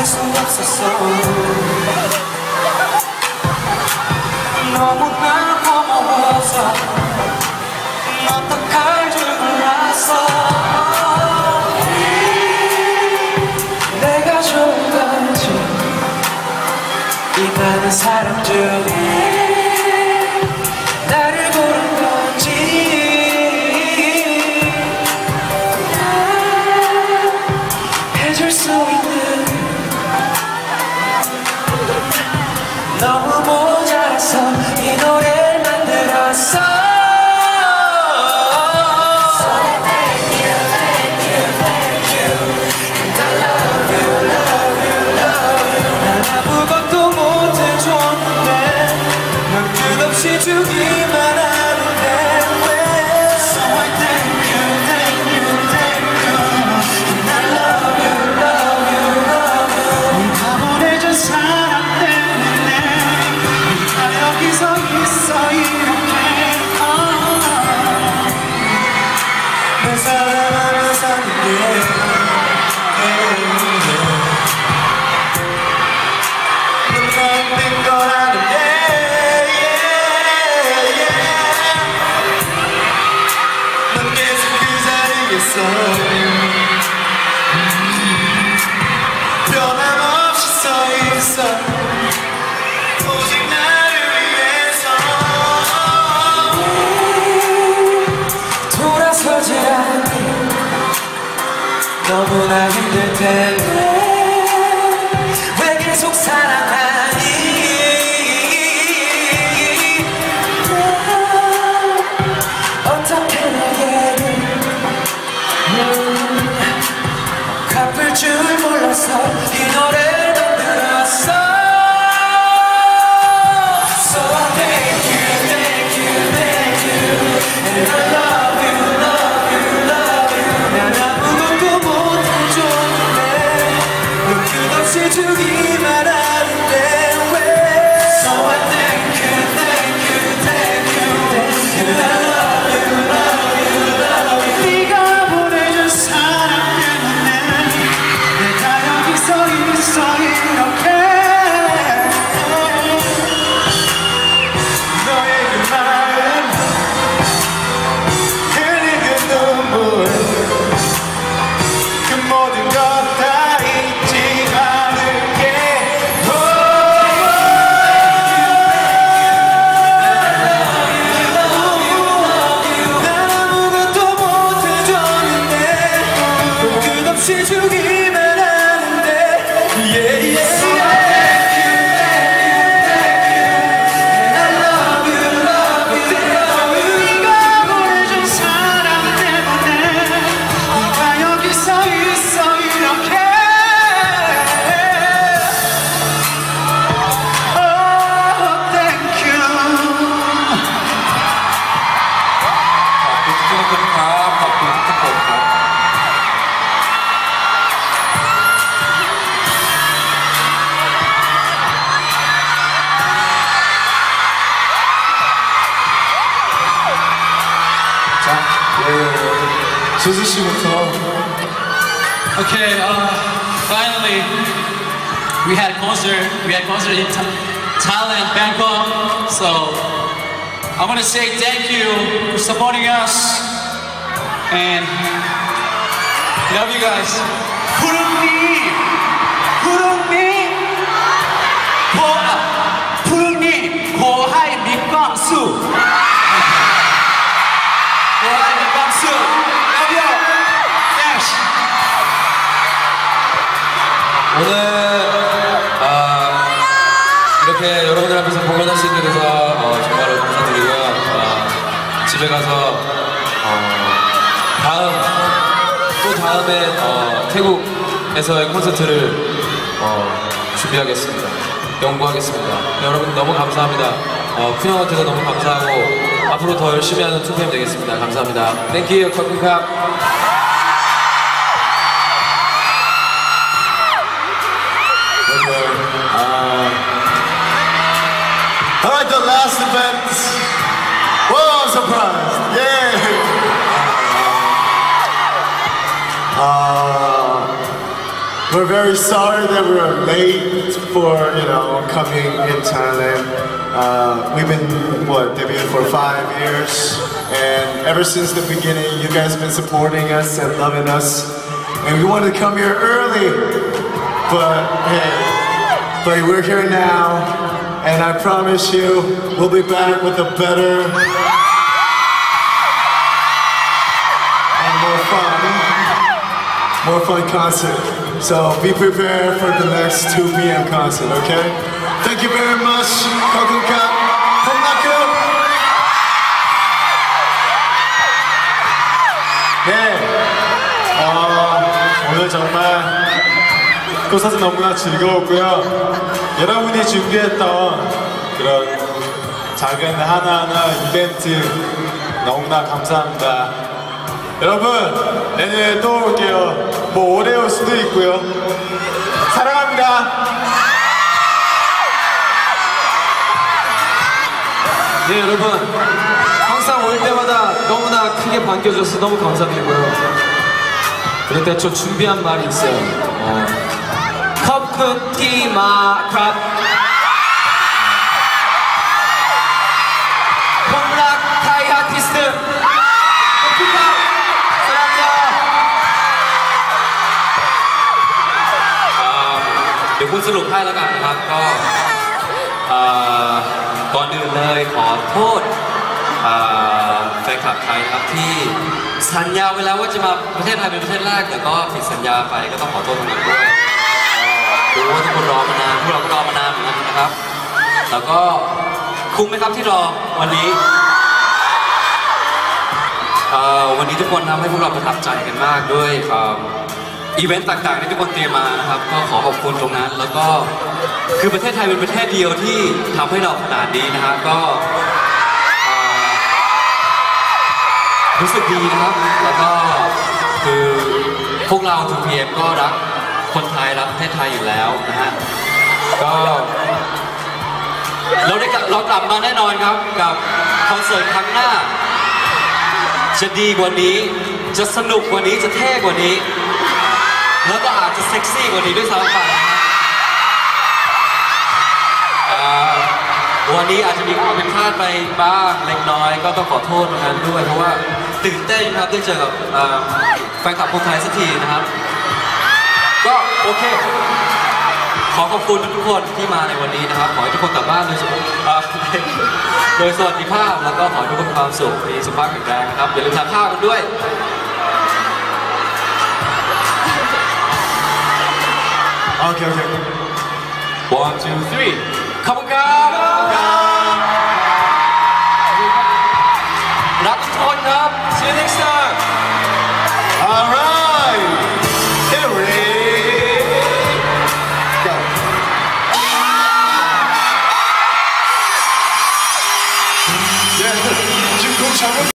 할수 없었어. 너무나 고마워서 어떡할 줄 몰랐어. 내가 좋은 건지 이 많은 사람 중에 너무 모자라서 이 노래를 만들었어 끝없이 주기 서 있어 이렇게. 넌 계속 그 자리에 있어 I understand Thank you. Suzushi-moto. Okay, uh, finally, we had concert. We had concert in Thailand, Bangkok. So I want to say thank you for supporting us, and love you guys. 집에 가서 어, 다음 또 다음에 어, 태국에서의 콘서트를 어, 준비하겠습니다. 연구하겠습니다. 여러분 너무 감사합니다. 어, 쿤 형한테도 너무 감사하고 앞으로 더 열심히 하는 투팸 되겠습니다. 감사합니다. 땡큐 커피컵. Very sorry that we are late for, you know, coming in Thailand. Uh, we've been, what, debuted for five years. And ever since the beginning, you guys have been supporting us and loving us. And we wanted to come here early. But, hey, but we're here now. And I promise you, we'll be back with a better and more fun more fun concert. So be prepared for the next 2 p.m. concert, okay? Thank you very much. Konnaku. 네. 어, 오늘 정말 꽃사진 너무나 즐거웠고요. 여러분이 준비했던 그런 작은 하나하나 이벤트 너무나 감사합니다. 여러분, 내년에 또 올게요. 뭐올 수도 있고요. 사랑합니다. 네 여러분 항상 올 때마다 너무나 크게 반겨줘서 너무 감사드리고요 그런데 저 준비한 말이 있어요 어, 컵쿠키 마크 คุณสรุปให้แล้วกันนะครับก็เอ่อก่อนอื่นเลยขอโทษเอ่อแฟนคลับไทยครับที่สัญญาไว้แล้วว่าจะมาประเทศไทยเป็นประเทศแรกแต่ก็ผิดสัญญาไปก็ต้องขอโทษตรงนี้ด้วยก็รู้ว่าทุกคนรอมานานพวกเราก็รอมานานเหมือนกันนะครับ แล้วก็คุ้มไหมครับที่รอวันนี้เอ่อวันนี้ทุกคนทำให้พวกเราประทับใจกันมากด้วยเอ่อ อีเวนต์ต่างๆที่ทุกคนเตรียมมานะครับ ก็ขอขอบคุณตรงนั้น แล้วก็คือประเทศไทยเป็นประเทศเดียวที่ทำให้เราขนาดนี้นะครับก็เอ่อรู้สึกดีนะครับ แล้วก็คือพวกเราทูพีเอ็มก็รักคนไทยรักประเทศไทยอยู่แล้วนะฮะก็เราได้กลับเรากลับมาแน่นอนครับกับคอนเสิร์ตครั้งหน้า จะดีกว่านี้ จะสนุกกว่านี้ จะเท่กว่านี้ แล้วก็อาจจะเซ็กซี่กว่านี้ด้วยซ้ำไปนะครับอ่าวันนี้อาจจะมีความผิดพลาดไปบ้างเล็กน้อย ก็ต้องขอโทษตรงนั้นด้วย เพราะว่าตื่นเต้นครับได้เจอกับแฟนคลับคนไทยสักทีนะครับ ก็โอเค ขอขอบคุณทุกคนที่มาในวันนี้นะครับ ขอให้ทุกคนกลับบ้านโดยสุขโดยสวัสดิภาพแล้วก็ขอให้ทุกคนมีความสุขมีสุขภาพแข็งแรงนะครับอย่าลืมทานข้าวกันด้วย Okay, okay. One, two, three. Come on, guys.